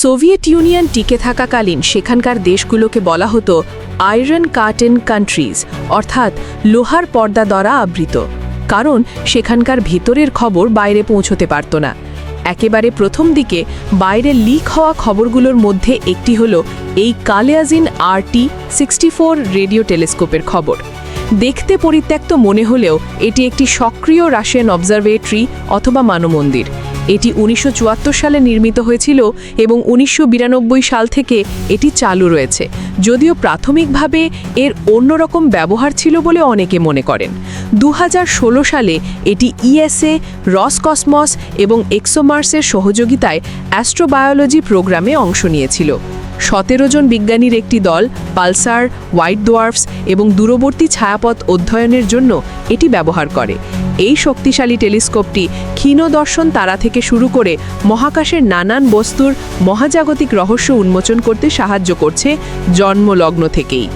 Soviet union টিকে থাকাকালীন সেখানকার দেশগুলোকে বলা হতো আয়রন কার্টেন কান্ট্রিজ, অর্থাৎ লোহার পর্দা দ্বারা আবৃত, কারণ সেখানকার ভেতরের খবর বাইরে পৌঁছতে পারত না। একেবারে প্রথম দিকে বাইরে লিক হওয়া খবরগুলোর মধ্যে একটি হলো এই কালিয়াজিন আরটি সিক্সটি রেডিও টেলিস্কোপের খবর। দেখতে পরিত্যক্ত মনে হলেও এটি একটি সক্রিয় রাশিয়ান অবজারভেটরি অথবা মানমন্দির এটি উনিশশো চুয়াত্তর সালে নির্মিত হয়েছিল এবং উনিশশো বিরানব্বই সাল থেকে এটি চালু রয়েছে। যদিও প্রাথমিকভাবে এর অন্যরকম ব্যবহার ছিল বলে অনেকে মনে করেন। দু হাজার ষোলো সালে এটি ইএসএ রসকসমস এবং এক্সোমার্সের সহযোগিতায় অ্যাস্ট্রোবায়োলজি প্রোগ্রামে অংশ নিয়েছিল। সতেরো জন বিজ্ঞানীর একটি দল, পালসার, হোয়াইট ডোয়ার্ফস এবং দূরবর্তী ছায়াপথ অধ্যয়নের জন্য এটি ব্যবহার করে। এই শক্তিশালী টেলিস্কোপটি ক্ষীণদর্শন তারা থেকে শুরু করে মহাকাশের নানান বস্তুর মহাজাগতিক রহস্য উন্মোচন করতে সাহায্য করছে জন্মলগ্ন থেকেই।